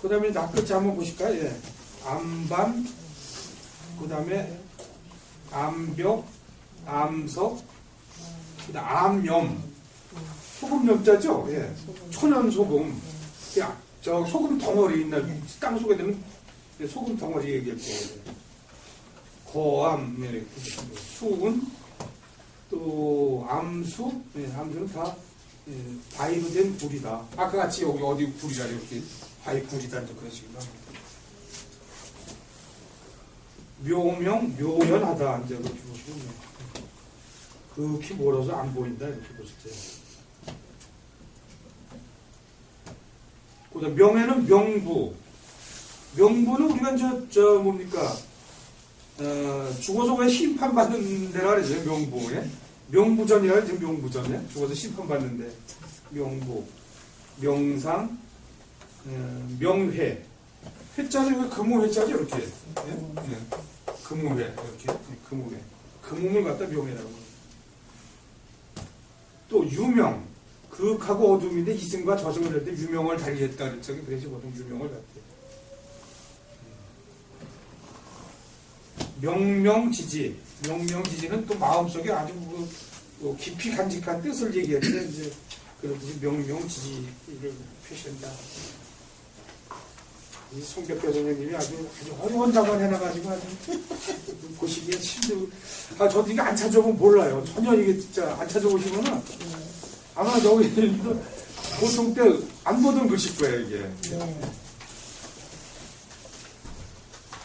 그 다음에 낚글자 한번 보실까요? 예. 암반, 그 다음에 암벽, 암석, 그 다음 암염. 소금 염자죠? 예. 천연 소금. 야, 저 소금 덩어리 있는 땅 속에 되면 소금 덩어리 얘기할 거예요. 거암, 예, 수은, 또 암수, 예, 암수는 다 예, 바위로 된 굴이다. 아까 같이 여기 어디 굴이라 이렇게 바위 굴이다 이제 그런 식으로 합니다. 묘명, 묘연하다 이제 그렇게 보시면 돼. 극히 멀어서 안 보인다 이렇게 보실 때. 그다음 명예는 명부. 명부는 우리가 저, 저 뭡니까 어, 죽어서 왜 심판받는 데라 그러죠 명부에 명부전이라 그러죠 명부전에 죽어서 심판받는데 명부 명상 어, 명회. 회자는 왜 금호회자죠 이렇게? 예? 예. 금호회 이렇게. 예, 금호회. 금음을 갖다 명회라고. 또 유명. 극하고 어둠인데 이승과 저승을 할 때 유명을 달리했다. 그랬죠. 그래서 보통 유명을 갖대 명명지지. 명명지지는 또 마음속에 아주 뭐, 뭐 깊이 간직한 뜻을 얘기하는데 이제 그렇듯이 명명지지를 표시한다. 이 송벽교 선생님이 아주, 아주 어려운 작업 해놔가지고 아주 보시기에 힘들고 아 저도 이거 안 찾아보면 몰라요. 전혀 이게 진짜 안 찾아보시면은 아마 여기 이거 보통 때 안 보던 글씨일 거예요 이게. 네.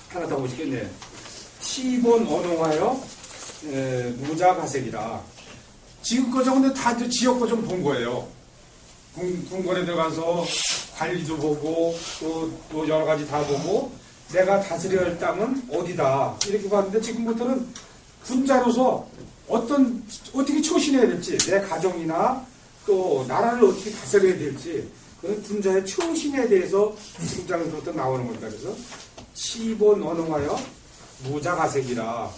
하나 더 보시겠네. 시본 언어하여 에, 무자 가색이라. 지금껏 근데 다 지역 거좀 본 거예요. 군, 군권에 들어가서 관리도 보고 또, 또 여러 가지 다 보고 내가 다스려야 할 땅은 어디다 이렇게 봤는데 지금부터는 군자로서 어떤 어떻게 처신해야 될지 내 가정이나 또 나라를 어떻게 다스려야 될지 그런 군자의 처신에 대해서 지금 장에서부터 나오는 겁니다. 그래서 시본 언어하여 무자가색이라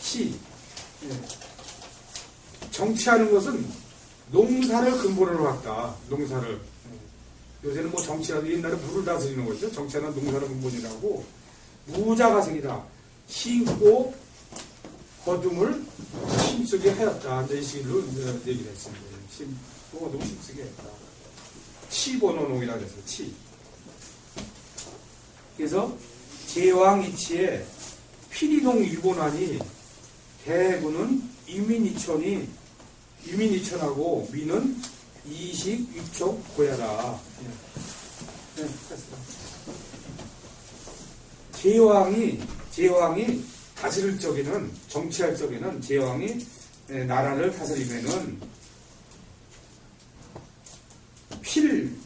시 예. 정치하는 것은 농사를 근본으로 했다. 농사를 예. 요새는 뭐 정치라도 옛날에 물을 다스리는 거죠. 정치하는 농사를 근본이라고 무자가 생이다. 힘고 거둠을 힘쓰게 하였다. 이제 이 시기로 얘기를 했습니다. 힘고 거둠을 힘쓰게 했다. 치보노농이라고 해서 치. 그래서 제왕이치에 피리동 유본하니 대군은 이민이천이 이민이천하고 민은 26쪽 고야라. 예. 제왕이 제왕이 다스릴 적에는 정치할 적에는 제왕이 예, 나라를 다스리면은 필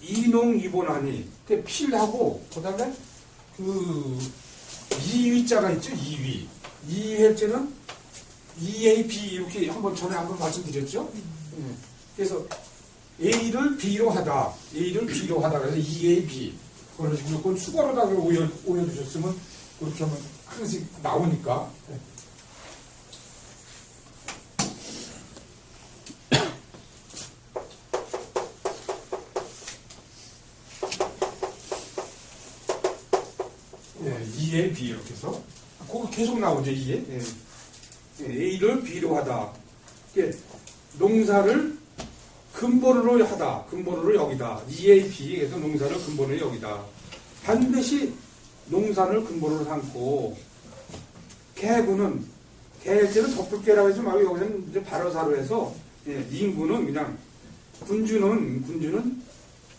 이농 이본하니 필하고 그다음에 그 이위자가 있죠 이위 이위할때는 EAP 이렇게 한번 전에 한번 말씀드렸죠. 네. 그래서 A를 B로 하다. A를 B로 하다. 그래서 EAB 그걸 무조건 수거로다가 올려, 올려두셨으면 그렇게 하면 항상 나오니까. 예. 예, 2에 B 이렇게 해서. 그거 계속 나오죠 2에 예. 예, A를 B로 하다. 이게 농사를 근본으로 하다 근본으로 여기다. 2에 B에서 농사를 근본으로 여기다. 반드시 농산을 근본으로 삼고 개구는 개제는 덮을개라고 하지 말고 여기서는 이제 바로사로 해서 예, 인구는 그냥 군주는 군주는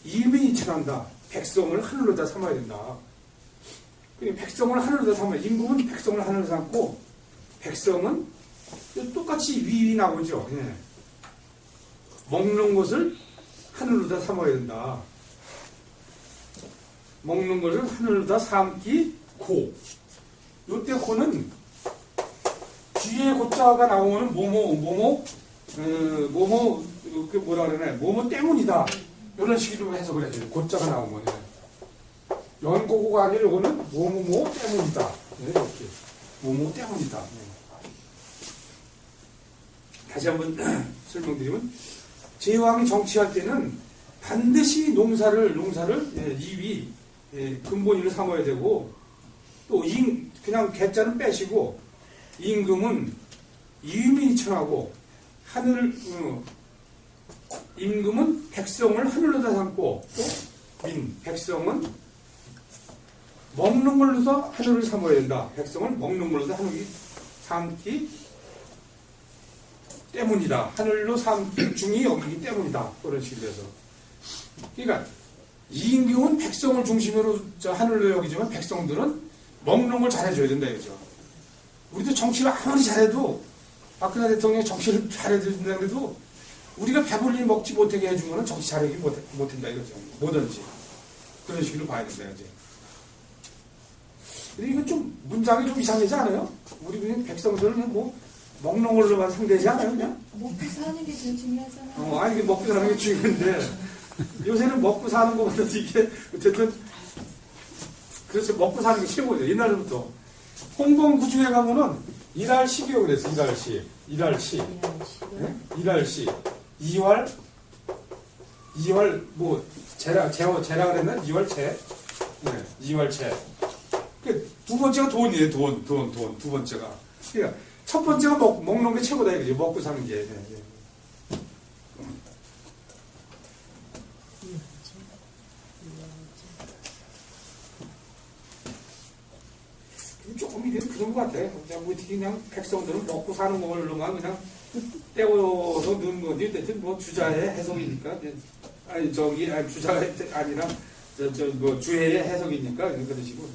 이민이천한다. 백성을 하늘로 다 삼아야 된다. 백성을 하늘로 삼아. 임금은 백성을 하늘로 삼고 백성은 똑같이 위위 나오죠. 예. 먹는 것을 하늘로다 삼아야 된다. 먹는 것을 하늘로다 삼기 고. 요때 고는 뒤에 고자가 나오면 뭐뭐 뭐뭐 어, 뭐뭐 그 뭐라 그러나 뭐뭐 때문이다. 이런 식으로 해석을 해줘요. 고자가 나오면. 예. 연고고가 아니라 이거는 뭐뭐뭐 때문이다. 네, 이렇게. 뭐뭐 때문이다. 네. 다시 한번 설명드리면 제왕이 정치할 때는 반드시 농사를 농사를 예, 이위 예, 근본위를 삼아야 되고 또 임, 그냥 개자는 빼시고 임금은 이민이 청하고 하늘 어, 임금은 백성을 하늘로다 삼고 또 민 백성은 먹는 걸로서 하늘을 삼아야 된다. 백성을 먹는 걸로서 하늘이 삼기 때문이다. 하늘로 삼기 중이 여기기 때문이다. 그런 식으로 해서. 그러니까 임금은 백성을 중심으로 저 하늘로 여기지만 백성들은 먹는 걸 잘해줘야 된다 이거죠. 우리도 정치를 아무리 잘해도 박근혜 대통령이 정치를 잘해준다 그래도 우리가 배불리 먹지 못하게 해주면 정치 잘하기 못, 못한다 이거죠. 뭐든지. 그런 식으로 봐야 된다 이제. 근데 이거 좀 문장이 좀 이상하지 않아요? 우리 백성들은 뭐 먹는 걸로만 상대하지 않아요 그냥? 먹고 사는 게 제일 중요하잖아요. 어, 아니 이게 먹고 사는 게 중요한데. 요새는 먹고 사는 것보다도 이게 어쨌든 그래서 먹고 사는 게 최고죠 옛날부터. 홍봉 구중에 가면은 일할 시기요 그랬어 일할 시. 일할 시. 예? 일할 시. 2월? 2월 뭐 재라 재워 재라 그랬나? 2월 재. 네, 2월 재그두 번째가 돈이에요 돈 돈 돈 두 번째가. 그러니까 첫 번째가 먹, 먹는 게 최고다. 이거지. 먹고 사는 게. 조금 이게 그런 것 같아. 그냥 뭐 어떻게 그냥 백성들은 먹고 사는 걸로만 그냥 떼어서 넣는 건지 어쨌든 뭐 주자의 해석이니까. 아니 저기 아니 주자가 아니라 저 저 뭐 주해의 해석이니까 그런 식으로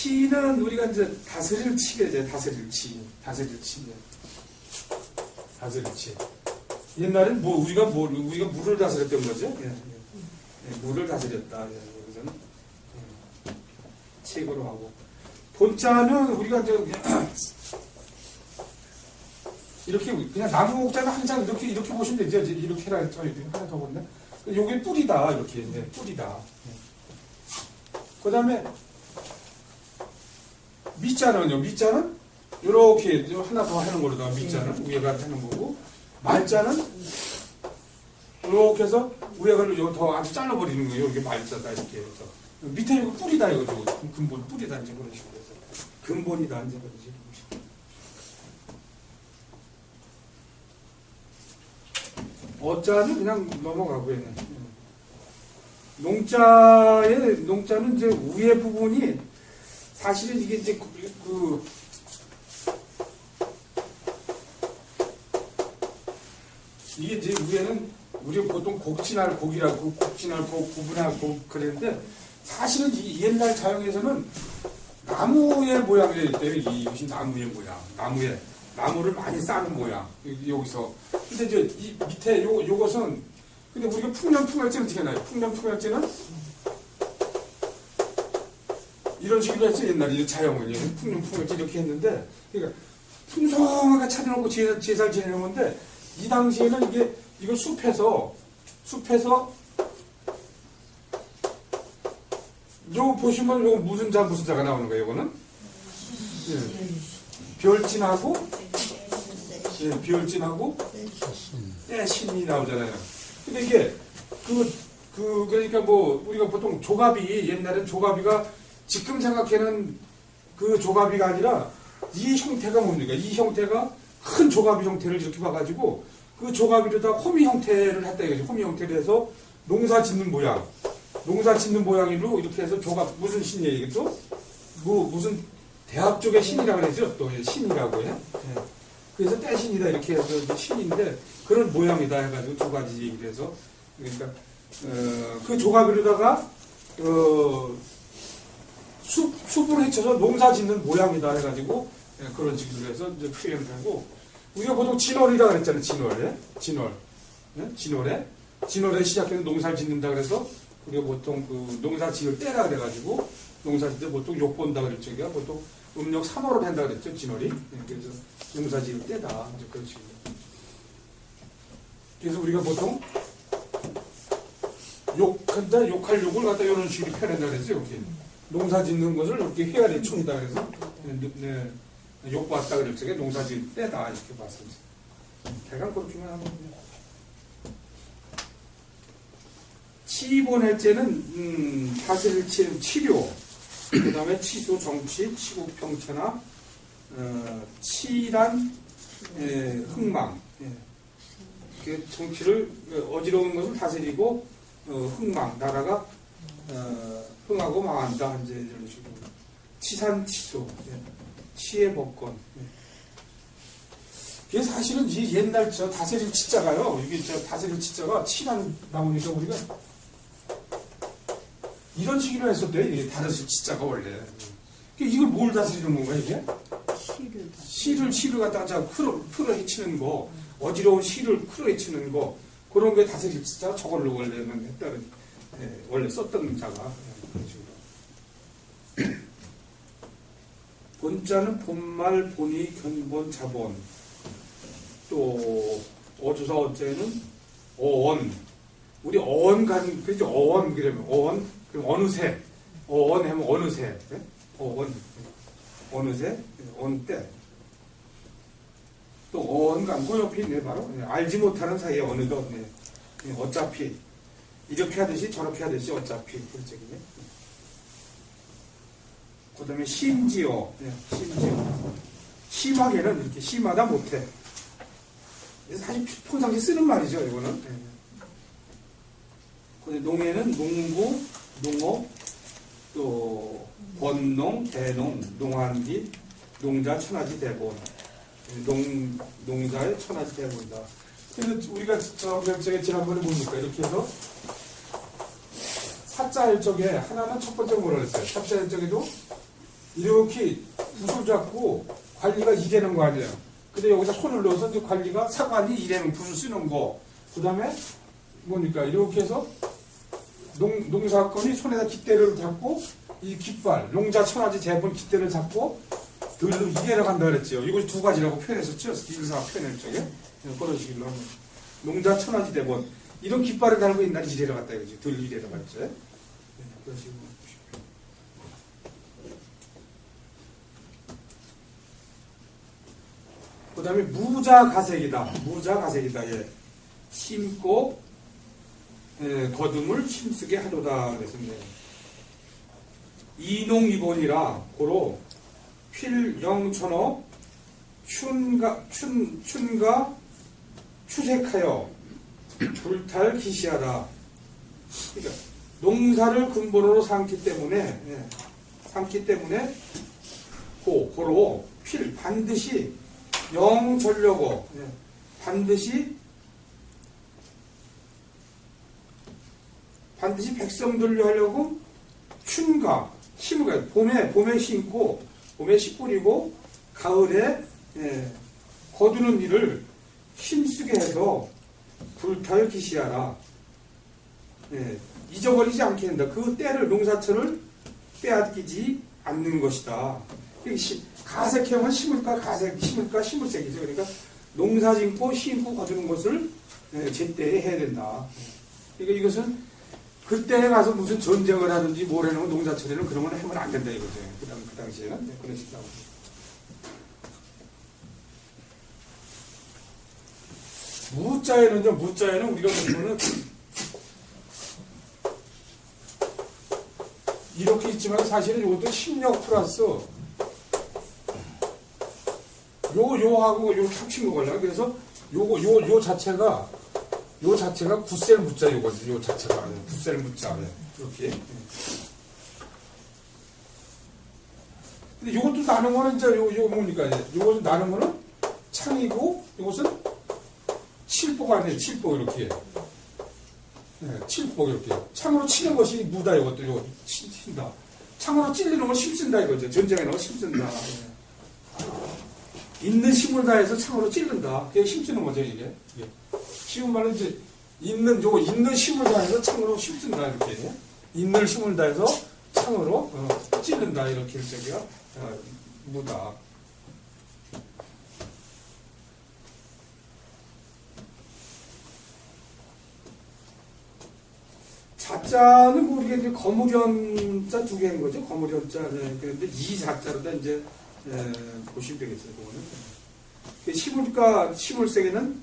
치는 우리가 이제 다스릴 치가 이제 다스릴 치 다스릴 치 다스릴 치 옛날엔 뭐 우리가 뭐 우리가 물을 다스렸던 거죠. 예, 예. 예, 물을 다스렸다. 예, 여기서는 예. 책으로 하고 본자는 우리가 이제 이렇게 그냥 나무 목자는 항상 이렇게 이렇게 보시면 되죠. 이렇게 해라 저희 하나 더 보네. 요게 뿌리다 이렇게 네, 뿌리다. 그다음에 밑자는요. 밑자는 이렇게 하나 더 하는 걸로 다 밑자는 위에가 하는 거고 말자는 이렇게 해서 위에가를 더 아주 잘라버리는 거예요. 이렇게 말자다 이렇게 해서 밑에 이거 뿌리다 이거죠. 근본 뿌리다 이제 그런 식으로 해서 근본이다 이제 그런 식으로. 어자는 그냥 넘어가고 얘는. 농자의 농자는 이제 위에 부분이 사실은 이게 이제 그, 그 이게 이제 위에는 우리 보통 곡진할 곡이라고 곡진할 곡 구분할 곡 그랬는데 사실은 이 옛날 자연에서는 나무의 모양이 때문에 이것이 나무의 모양 나무의 나무를 많이 쌓는 모양 여기- 여기서 근데 이제 이 밑에 요 요것은 근데 우리가 풍년풍월제는 어떻게 하나요? 풍년풍월제는 이런 식으로 했죠 옛날에 이제 자영을 이제 풍년풍월제 이렇게 했는데 그러니까 풍성하게 차려놓고 제사, 제사를 지내는 건데 이 당시에는 이게 이걸 숲에서 숲에서 요 보시면 요 무슨 자 무슨 자가 나오는 거예요 이거는 예. 별진하고 예, 별진하고 떼신이 나오잖아요. 근데 이게 그, 그 그러니까 뭐 우리가 보통 조갑이 옛날엔 조갑이가 지금 생각하는 그 조갑이가 아니라 이 형태가 뭡니까? 이 형태가 큰 조갑이 형태를 이렇게 봐가지고 그 조갑이로다 호미 형태를 했다 이거죠. 호미 형태를 해서 농사 짓는 모양. 농사 짓는 모양으로 이렇게 해서 조갑 무슨 신이에요 이것도? 뭐 무슨 대학 쪽의 신이라 그러죠. 또 신이라고 해요. 예. 그래서 떼신이다 이렇게 해서 신인데 그런 모양이다 해가지고 두 가지 얘기를 해서 그러니까 어, 그 조각으로다가 어, 숲, 숲을 헤쳐서 농사 짓는 모양이다 해가지고 예, 그런 식으로 해서 이제 표현을 하고 우리가 보통 진월이라 그랬잖아요 진월에 진월. 예? 진월에? 진월에 시작해서 농사를 짓는다 그래서 우리가 보통 그 농사 지을 때라 그래가지고 농사 짓을 때 보통 욕 본다 그랬죠. 우리가 보통 음력 3월을 한다 그랬죠 진월이. 예, 그래서 농사 지을 때다. 이제 그런 식으로. 그래서 우리가 보통 욕한다 욕할 욕을 갖다 이런 식으로 표현한다 그랬어요 이렇게 농사 짓는 것을 이렇게 헤아리 춤이다 그래서 네, 네, 욕 봤다 그럴 적에 농사 지을 때다 이렇게 봤습니다 대강 그렇게만 하면 15년째는 음, 치- 치료, 그 다음에 치수 정치, 치국 평천화, 어, 치란, 예, 흥망. 예. 그 정치를 어, 어지러운 것을 다스리고 어, 흥망 나라가 어, 흥하고 망한다. 이제 이런 식으로. 치산 치수 예. 치의 예. 이게 사실은 이 옛날 저 다스릴 치자가요. 이게 저 다스릴 치자가 치란 나오니까 우리가 이런 식으로 했었대 이게 다스릴 치자가 원래. 그 이걸 뭘 다스리는 건가 이게? 시를 다. 시를 시를 갖다가 자 풀어 풀어 헤치는 거. 어지러운 시를 풀어 헤치는 거. 그런 게 다스릴 진짜 저걸로 원래는 했다는 예, 원래 썼던 자가 본자는 본말 본이 견본 자본. 또 어조사 어째는 어원. 우리 어원 간 그죠 어원 그러면 어원 그럼 어느새. 어원 하면 어느새. 예? 어원. 어느새? 어느 때? 또 어언간 그 옆에 있네 바로. 예, 알지 못하는 사이에 어느덧 네. 예, 어차피 이렇게 하듯이 저렇게 하듯이 어차피 그게 그 다음에 심지어 예, 심지어. 심하게는 이렇게 심하다 못해. 사실 평상시 쓰는 말이죠 이거는. 예. 근데 농에는 농구 농업 또 번농 대농 농한기 농자 천하지 대본. 농, 농자의 천하지 대본이다. 그래서 우리가 저 결정에 지난번에 보니까? 이렇게 해서 사자 일적에 하나는 첫 번째 뭐라 그랬어요? 삽자 일적에도 이렇게 붓을 잡고 관리가 이래는 거 아니에요. 근데 여기다 손을 넣어서 이제 관리가 사관이 이래는 붓을 쓰는 거. 그 다음에 뭡니까? 이렇게 해서 농, 농사건이 손에다 깃대를 잡고 이 깃발, 농자 천하지 대본 깃대를 잡고 들로 이래로 간다 그랬죠. 이걸 두 가지라고 표현했었죠. 일사 표현할 적에. 식으로 하면. 농자 천하지 대본. 이런 깃발을 달고 있는 날 이래로 갔다 이거지. 들 이래로 갔죠. 네, 그런 식으로. 그 다음에 무자가색이다. 무자가색이다. 예. 심고 예, 거둠을 힘쓰게 하도다 그랬습니다. 이농이본이라 고로 필영천어 춘가 춘 춘가 추색하여 불탈 기시하다. 그러니까 농사를 근본으로 삼기 때문에 예, 삼기 때문에 고 고로 필 반드시 영전려고 예, 반드시 반드시 백성들로 하려고 춘가 힘을 가요. 봄에 봄에 심고 봄에 씨 뿌리고 가을에 예, 거두는 일을 힘쓰게 해서 불탈 기시하라. 예, 잊어버리지 않게 된다. 그 때를 농사철을 빼앗기지 않는 것이다. 가색형은 심을까 가색 심을까 심을색이죠. 그러니까 농사 짓고 심고 거두는 것을 예, 제때에 해야 된다. 그러니까 이것은 그때 가서 무슨 전쟁을 하든지 뭘 해놓은 농사철에는 그런 건 하면 안 된다 이거죠. 그, 당, 그 당시에는 네, 그런 식으로. 무자에는요, 무자에는 우리가 보면은 이렇게 있지만 사실은 이것도 심력 플러스 요, 요하고 요 합친 거걸요 그래서 요거, 요, 요 자체가 요 자체가 구셀 무자 요거지, 요 자체가. 구셀 무자. 이렇게. 근데 요것도 나는 거는 이제 요, 요 뭡니까? 요것은 나는 거는 창이고, 요것은 칠보가 아니에요. 칠보 이렇게. 네, 칠보 이렇게. 창으로 치는 것이 무다 이것도 요 치, 친다. 창으로 찔리는 걸 힘쓴다 이거죠. 전쟁에 넣어 힘쓴다. 네. 있는 힘을 다해서 창으로 찔른다. 그게 힘쓰는 거죠 이게. 이게. 쉬운 말은 이제 있는 요거 있는 힘을 다해서 창으로 힘쓴다 이렇게 있는 힘을 다해서 창으로 어, 찌른다 이렇게 일적이야 어, 무다. 자자는 이제 거무련자 두 개인 거죠. 거무련자. 네. 그런데 이 자자로 다 이제 에, 보시면 되겠어요. 그거는. 그 시물가 시물세계는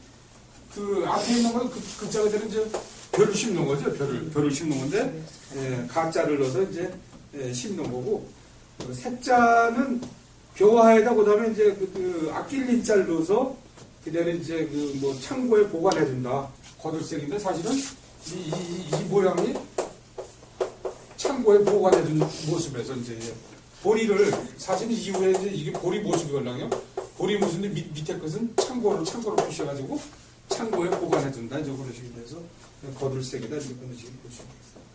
그 앞에 있는 건 그, 글자 그대로 이제 별을 심는 거죠. 별을 별을 심는 건데 예, 가자를 넣어서 이제 예, 심는 거고 어, 색자는 벼화에다 그다음에 이제 그, 그 아낄린 자를 넣어서 그대로 이제 그 뭐 창고에 보관해 준다. 거들색인데 사실은 이, 이, 이 모양이 창고에 보관해 둔 모습에서 이제 보리를 사실 이후에 이제 이게 보리 모습이걸랑요. 보리 모습인데 밑, 밑에 것은 창고로 창고로 표시해가지고 창고에 보관해 둔다. 이제 그런 식이 돼서 거들색이다. 이제 그런 보시면 되겠습니다.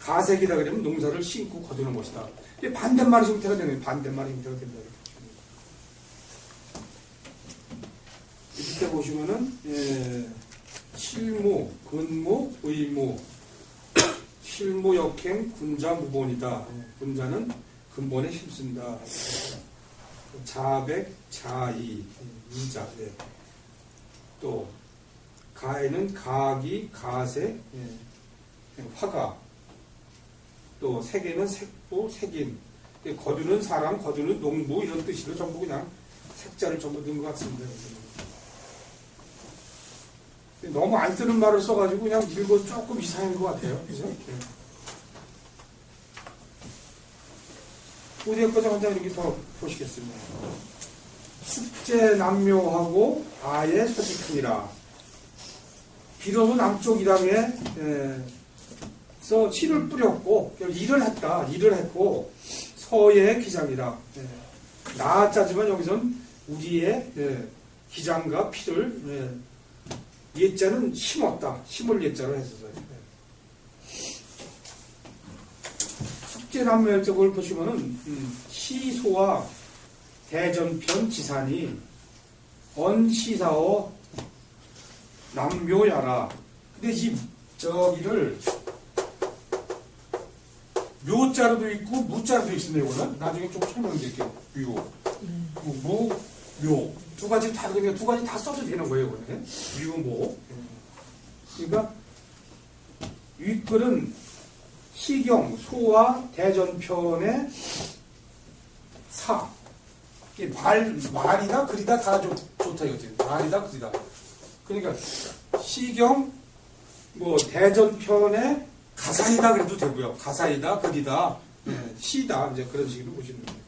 가색이다 그러면 농사를 심고 거두는 것이다. 반대말 형태가 되는. 반대말 형태가 된다. 밑에 보시면은 예, 실무, 근무, 의무, 실무 역행, 군자 무본이다. 예, 군자는 근본에 힘쓴다. 자백, 자이, 이자. 예. 또 가에는 가기, 가세, 예, 화가. 또 색에는 색보, 색인. 예, 거두는 사람, 거두는 농부 이런 뜻으로 전부 그냥 색자를 전부 넣은 것 같습니다. 너무 안 쓰는 말을 써가지고 그냥 읽어 조금 이상한 것 같아요. 그죠? 우리의 거정 한장 이렇게 더 보시겠습니다. 숙제 남묘하고 아예 서직하니라. 비로소 남쪽 이랑에 서 씨를 뿌렸고 일을 했다. 일을 했고 서예 기장이라. 예. 나짜지만 여기선 우리의 예, 기장과 피를 예, 예자는 심었다. 심을 예자로 했었어요. 숙제남멸적을 보시면은 음, 시소와 대전편 지산이 언시사어 남묘야라. 근데 이 저기를 묘자로도 있고 무자로도 있습니다. 이거는 나중에 좀 설명드릴게요. 묘, 무, 묘. 두 가지 다 그냥 두 가지 다 써도 되는 거예요. 이거는 묘, 모. 그러니까 윗글은 시경, 소와 대전편의 사. 말, 말이다, 글이다 다 좋, 좋다 이거지. 말이다, 글이다. 그러니까 시경, 뭐 대전편의 가사이다 그래도 되고요. 가사이다, 글이다, 예, 시다 이제 그런 식으로 보시면 돼요.